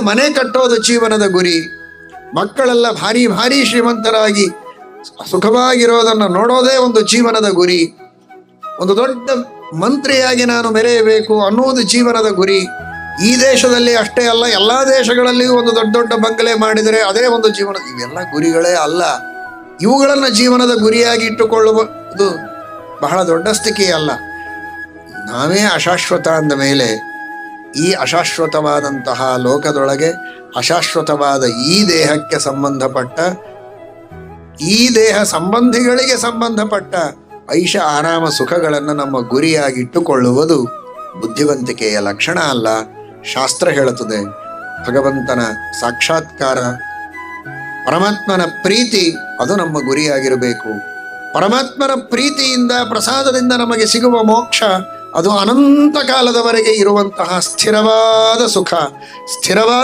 ಮನೆ ಕಟ್ಟೋದು ಜೀವನದ ಗುರಿ. ಮಕ್ಕಳೆಲ್ಲ ಭಾರಿ ಭಾರಿ ಶ್ರೀಮಂತರಾಗಿ ಸುಖವಾಗಿರೋದನ್ನು ನೋಡೋದೇ ಒಂದು ಜೀವನದ ಗುರಿ. ಒಂದು ದೊಡ್ಡ ಮಂತ್ರಿಯಾಗಿ ನಾನು ಮೆರೆಯಬೇಕು ಅನ್ನುವುದು ಜೀವನದ ಗುರಿ. ಈ ದೇಶದಲ್ಲಿ ಅಷ್ಟೇ ಅಲ್ಲ, ಎಲ್ಲಾ ದೇಶಗಳಲ್ಲಿಯೂ ಒಂದು ದೊಡ್ಡ ದೊಡ್ಡ ಬಂಗಲೆ ಮಾಡಿದರೆ ಅದೇ ಒಂದು ಜೀವನ. ಇವೆಲ್ಲ ಗುರಿಗಳೇ ಅಲ್ಲ. ಇವುಗಳನ್ನು ಜೀವನದ ಗುರಿಯಾಗಿ ಇಟ್ಟುಕೊಳ್ಳುವುದು ಬಹಳ ದೊಡ್ಡ ಸ್ಥಿತಿ ಅಲ್ಲ. ನಾವೇ ಅಶಾಶ್ವತ ಅಂದ ಮೇಲೆ ಈ ಅಶಾಶ್ವತವಾದಂತಹ ಲೋಕದೊಳಗೆ, ಅಶಾಶ್ವತವಾದ ಈ ದೇಹಕ್ಕೆ ಸಂಬಂಧಪಟ್ಟ, ಈ ದೇಹ ಸಂಬಂಧಿಗಳಿಗೆ ಸಂಬಂಧಪಟ್ಟ ಐಷ ಆರಾಮ ಸುಖಗಳನ್ನು ನಮ್ಮ ಗುರಿಯಾಗಿಟ್ಟುಕೊಳ್ಳುವುದು ಬುದ್ಧಿವಂತಿಕೆಯ ಲಕ್ಷಣ ಅಲ್ಲ. ಶಾಸ್ತ್ರ ಹೇಳುತ್ತದೆ, ಭಗವಂತನ ಸಾಕ್ಷಾತ್ಕಾರ, ಪರಮಾತ್ಮನ ಪ್ರೀತಿ ಅದು ನಮ್ಮ ಗುರಿಯಾಗಿರಬೇಕು. ಪರಮಾತ್ಮನ ಪ್ರೀತಿಯಿಂದ, ಪ್ರಸಾದದಿಂದ ನಮಗೆ ಸಿಗುವ ಮೋಕ್ಷ ಅದು ಅನಂತ ಕಾಲದವರೆಗೆ ಇರುವಂತಹ ಸ್ಥಿರವಾದ ಸುಖ ಸ್ಥಿರವಾದ